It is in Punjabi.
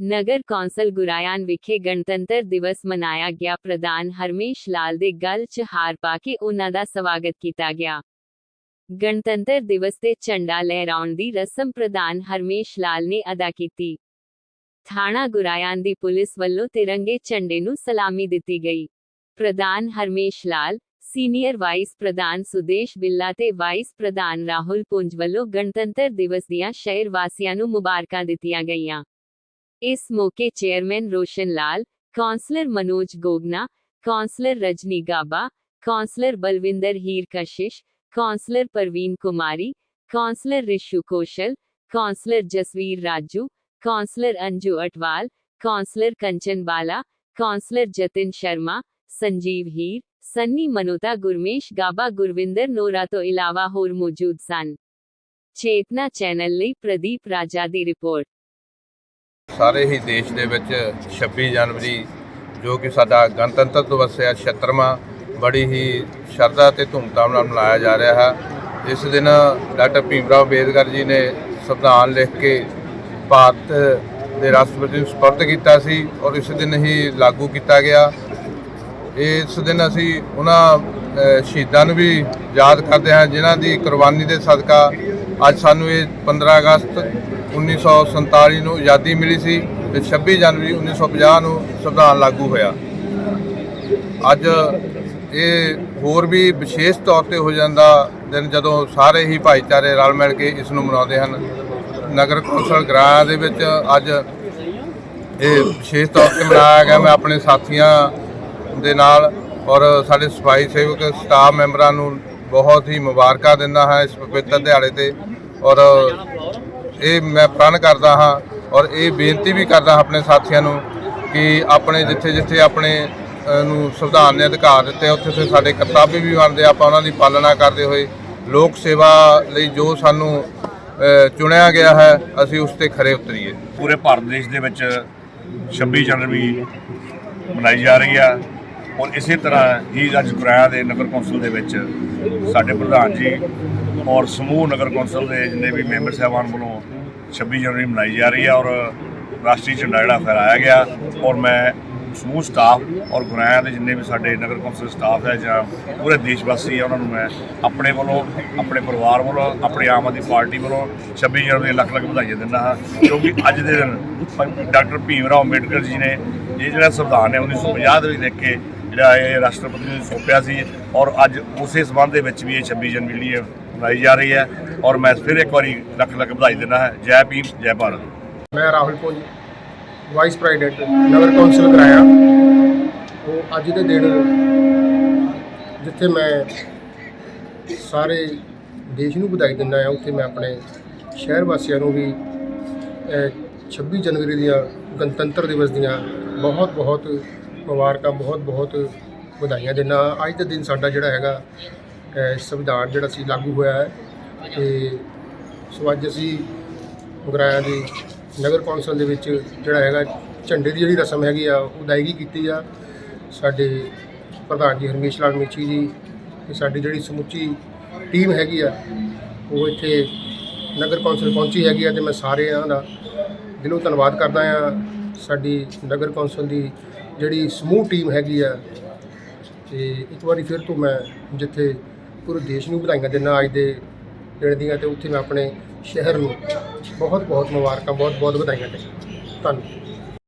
ਨਗਰ ਕੌਂਸਲ ਗੁਰਾਇਆਨ ਵਿਖੇ ਗਣਤੰਤਰ ਦਿਵਸ ਮਨਾਇਆ ਗਿਆ। ਪ੍ਰਧਾਨ ਹਰਮੇਸ਼ ਲਾਲ ਦੇ ਗਲ 'ਚ ਹਾਰ ਪਾ ਕੇ ਉਹਨਾਂ ਦਾ ਸਵਾਗਤ ਕੀਤਾ ਗਿਆ। ਗਣਤੰਤਰ ਦਿਵਸ ਤੇ ਝੰਡਾ ਲਹਿਰਾਉਣ ਦੀ ਰਸਮ ਪ੍ਰਧਾਨ ਹਰਮੇਸ਼ ਲਾਲ ਨੇ ਅਦਾ ਕੀਤੀ। ਥਾਣਾ ਗੁਰਾਇਆਨ ਦੀ ਪੁਲਿਸ ਵੱਲੋਂ ਤਿਰੰਗੇ ਝੰਡੇ ਨੂੰ ਸਲਾਮੀ ਦਿੱਤੀ ਗਈ। ਪ੍ਰਧਾਨ ਹਰਮੇਸ਼ ਲਾਲ, ਸੀਨੀਅਰ ਵਾਈਸ ਪ੍ਰਧਾਨ ਸੁਦੇਸ਼ ਬਿੱਲਾ ਤੇ ਵਾਈਸ ਪ੍ਰਧਾਨ ਰਾਹੁਲ ਪੁੰਜ ਵੱਲੋਂ ਗਣਤੰਤਰ ਦਿਵਸ ਦੀਆਂ ਸ਼ਹਿਰ ਵਾਸੀਆਂ ਨੂੰ ਮੁਬਾਰਕਾਂ ਦਿੱਤੀਆਂ ਗਈਆਂ। इस मौके chairman Roshan Lal councillor Manoj Gogna, councillor Rajni Gaba, councillor Balwinder Heer Kashish councillor Parveen Kumari, councillor Rishu Kaushal, councillor Jasvir Raju, councillor Anju Atwal, councillor Kanchan Bala, councillor Jatin Sharma, Sanjeev Heer, Sunny Manota Gurmesh Gaba Gurvinder Nora तो इलावा होर मौजूद सन। चेतना चैनल ले प्रदीप राजा दी रिपोर्ट। ਸਾਰੇ ਹੀ ਦੇਸ਼ ਦੇ ਵਿੱਚ 26 ਜਨਵਰੀ, ਜੋ ਕਿ ਸਾਡਾ ਗਣਤੰਤਰ ਦਿਵਸ ਹੈ 76ਵਾਂ ਬੜੀ ਹੀ ਸ਼ਰਧਾ ਤੇ ਧੂਮਧਾਮ ਨਾਲ ਮਨਾਇਆ ਜਾ ਰਿਹਾ ਹੈ। ਇਸ ਦਿਨ ਡਾਕਟਰ ਭੀਮਰਾਓ ਅੰਬੇਦਕਰ ਜੀ ਨੇ ਸੰਵਿਧਾਨ ਲਿਖ ਕੇ ਭਾਰਤ ਦੇ ਰਾਸ਼ਟਰਪਤੀ ਨੂੰ ਸਪਰਦ ਕੀਤਾ ਸੀ ਔਰ ਇਸ ਦਿਨ ਹੀ ਲਾਗੂ ਕੀਤਾ ਗਿਆ। ਇਸ ਦਿਨ ਅਸੀਂ ਉਹਨਾਂ ਸ਼ਹੀਦਾਂ ਨੂੰ ਵੀ ਯਾਦ ਕਰਦੇ ਹਾਂ, ਜਿਨ੍ਹਾਂ ਦੀ ਕੁਰਬਾਨੀ ਦੇ ਸਦਕਾ ਅੱਜ ਸਾਨੂੰ ਇਹ 15 ਅਗਸਤ 1947 ਨੂੰ ਆਜ਼ਾਦੀ ਮਿਲੀ ਸੀ ਤੇ 26 ਜਨਵਰੀ 1950 ਨੂੰ ਸੰਵਿਧਾਨ ਲਾਗੂ ਹੋਇਆ। ਅੱਜ ਇਹ ਹੋਰ ਵੀ ਵਿਸ਼ੇਸ਼ ਤੌਰ ਤੇ ਹੋ ਜਾਂਦਾ ਦਿਨ ਜਦੋਂ ਸਾਰੇ ਹੀ ਭਾਈਚਾਰੇ ਰਲ ਮਿਲ ਕੇ ਇਸ ਨੂੰ ਮਨਾਉਂਦੇ ਹਨ। ਨਗਰ ਕੌਂਸਲ ਗ੍ਰਾਂ ਦੇ ਵਿੱਚ ਅੱਜ ਇਹ ਵਿਸ਼ੇਸ਼ ਤੌਰ ਤੇ ਮਨਾਇਆ ਗਿਆ। ਮੈਂ ਆਪਣੇ ਸਾਥੀਆਂ ਦੇ ਨਾਲ ਔਰ ਸਾਡੇ ਸਫ਼ਾਈ ਸੇਵਕ, ਸਟਾਫ ਮੈਂਬਰਾਂ ਨੂੰ ਬਹੁਤ ਹੀ ਮੁਬਾਰਕਾਂ ਦਿੰਦਾ ਹਾਂ ਇਸ ਪਵਿੱਤਰ ਦਿਹਾੜੇ ਤੇ। ਔਰ ਇਹ ਮੈਂ ਪ੍ਰਣ ਕਰਦਾ ਹਾਂ ਔਰ ਇਹ ਬੇਨਤੀ ਵੀ ਕਰਦਾ ਹਾਂ ਆਪਣੇ ਸਾਥੀਆਂ ਨੂੰ ਕਿ ਆਪਣੇ ਜਿੱਥੇ ਜਿੱਥੇ ਆਪਣੇ ਨੂੰ ਸੰਵਿਧਾਨ ਨੇ ਅਧਿਕਾਰ ਦਿੱਤੇ, ਉੱਥੇ ਉੱਥੇ ਸਾਡੇ ਕਰਤੱਵ ਵੀ ਬਣਦੇ, ਆਪਾਂ ਉਹਨਾਂ ਦੀ ਪਾਲਣਾ ਕਰਦੇ ਹੋਏ ਲੋਕ ਸੇਵਾ ਲਈ ਜੋ ਸਾਨੂੰ ਚੁਣਿਆ ਗਿਆ ਹੈ, ਅਸੀਂ ਉਸ ਤੇ ਖਰੇ ਉਤਰੀਏ। ਪੂਰੇ ਭਾਰਤ ਦੇਸ਼ ਦੇ ਵਿੱਚ 26 ਜਨਵਰੀ ਮਨਾਈ ਜਾ ਰਹੀ ਆ। ਔਰ ਇਸੇ ਤਰ੍ਹਾਂ ਹੀ ਅੱਜ ਗੁਰਾਇਆ ਦੇ ਨਗਰ ਕੌਂਸਲ ਦੇ ਵਿੱਚ ਸਾਡੇ ਪ੍ਰਧਾਨ ਜੀ ਔਰ ਸਮੂਹ ਨਗਰ ਕੌਂਸਲ ਦੇ ਜਿੰਨੇ ਵੀ ਮੈਂਬਰ ਸਾਹਿਬਾਨ ਵੱਲੋਂ 26 ਜਨਵਰੀ ਮਨਾਈ ਜਾ ਰਹੀ ਹੈ ਔਰ ਰਾਸ਼ਟਰੀ ਝੰਡਾ ਜਿਹੜਾ ਫਹਿਰਾਇਆ ਗਿਆ ਔਰ ਮੈਂ ਸਮੂਹ ਸਟਾਫ ਔਰ ਗੁਰਾਇਆ ਦੇ ਜਿੰਨੇ ਵੀ ਸਾਡੇ ਨਗਰ ਕੌਂਸਲ ਸਟਾਫ ਹੈ ਜਾਂ ਪੂਰੇ ਦੇਸ਼ ਵਾਸੀ ਹੈ, ਉਹਨਾਂ ਨੂੰ ਮੈਂ ਆਪਣੇ ਵੱਲੋਂ, ਆਪਣੇ ਪਰਿਵਾਰ ਵੱਲੋਂ, ਆਪਣੇ ਆਮ ਆਦਮੀ ਪਾਰਟੀ ਵੱਲੋਂ 26 ਜਨਵਰੀ ਦੀਆਂ ਲੱਖ ਲੱਖ ਵਧਾਈਆਂ ਦਿੰਦਾ ਹਾਂ, ਕਿਉਂਕਿ ਅੱਜ ਦੇ ਦਿਨ ਡਾਕਟਰ ਭੀਮ ਰਾਓ ਅੰਬੇਡਕਰ ਜੀ ਨੇ ਇਹ ਜਿਹੜਾ ਸੰਵਿਧਾਨ ਹੈ 1950 ਦੇ ਵਿੱਚ ਲਿਖ ਕੇ ਜਿਹੜਾ ਇਹ ਰਾਸ਼ਟਰਪਤੀ ਨੂੰ ਸੌਂਪਿਆ ਸੀ ਔਰ ਅੱਜ ਉਸੇ ਸਬੰਧ ਦੇ ਵਿੱਚ ਵੀ ਇਹ 26 ਜਨਵਰੀ ਮਨਾਈ ਜਾ ਰਹੀ ਹੈ ਔਰ ਮੈਂ ਫਿਰ ਇੱਕ ਵਾਰੀ ਲੱਖ ਲੱਖ ਵਧਾਈ ਦਿੰਦਾ ਹੈ। ਜੈ ਭੀਮ ਜੈ ਭਾਰਤ। ਮੈਂ ਰਾਹੁਲ ਪੁੰਜ ਵਾਈਸ ਪ੍ਰੈਜ਼ੀਡੈਂਟ ਨਗਰ ਕੌਂਸਲ ਕਰਾਇਆ। ਉਹ ਅੱਜ ਦੇ ਦਿਨ ਜਿੱਥੇ ਮੈਂ ਸਾਰੇ ਦੇਸ਼ ਨੂੰ ਵਧਾਈ ਦਿੰਦਾ ਹਾਂ ਉੱਥੇ ਮੈਂ ਆਪਣੇ ਸ਼ਹਿਰ ਵਾਸੀਆਂ ਨੂੰ ਵੀ ਅਹ, 26 ਜਨਵਰੀ ਦੀਆਂ ਗਣਤੰਤਰ ਦਿਵਸ ਦੀਆਂ ਬਹੁਤ ਬਹੁਤ ਮੁਬਾਰਕਾਂ ਬਹੁਤ ਬਹੁਤ ਵਧਾਈਆਂ ਦਿੰਦਾ। ਅੱਜ ਦਾ ਦਿਨ ਸਾਡਾ ਜਿਹੜਾ ਹੈਗਾ ਸੰਵਿਧਾਨ ਜਿਹੜਾ ਸੀ ਲਾਗੂ ਹੋਇਆ ਹੈ ਤੇ ਸੋ ਅੱਜ ਅਸੀਂ ਗੁਰਾਇਆ ਦੀ ਨਗਰ ਕੌਂਸਲ ਦੇ ਵਿੱਚ ਜਿਹੜਾ ਹੈਗਾ, ਝੰਡੇ ਦੀ ਜਿਹੜੀ ਰਸਮ ਹੈਗੀ ਆ, ਉਹ ਅਦਾਇਗੀ ਕੀਤੀ ਆ। ਸਾਡੇ ਪ੍ਰਧਾਨ ਜੀ ਹਰਮੇਸ਼ ਲਾਲ ਮੇਚੀ ਜੀ ਤੇ ਸਾਡੀ ਜਿਹੜੀ ਸਮੁੱਚੀ ਟੀਮ ਹੈਗੀ ਆ, ਉਹ ਇੱਥੇ ਨਗਰ ਕੌਂਸਲ ਪਹੁੰਚੀ ਹੈਗੀ ਆ ਤੇ ਮੈਂ ਸਾਰਿਆਂ ਦਾ ਦਿਲੋਂ ਧੰਨਵਾਦ ਕਰਦਾ ਆ। ਸਾਡੀ ਨਗਰ ਕੌਂਸਲ ਦੀ ਜਿਹੜੀ ਸਮੂਹ ਟੀਮ ਹੈਗੀ ਆ, ਤੇ ਇੱਕ ਵਾਰੀ ਫਿਰ ਤੋਂ ਮੈਂ ਜਿੱਥੇ ਪੂਰੇ ਦੇਸ਼ ਨੂੰ ਵਧਾਈਆਂ ਦਿੰਦਾ ਅੱਜ ਦੇ ਦਿਨ ਦੀਆਂ, ਤੇ ਉੱਥੇ ਮੈਂ ਆਪਣੇ ਸ਼ਹਿਰ ਨੂੰ ਬਹੁਤ ਬਹੁਤ ਮੁਬਾਰਕਾਂ ਬਹੁਤ ਬਹੁਤ ਵਧਾਈਆਂ ਦਿੰਦਾ। ਧੰਨਵਾਦ।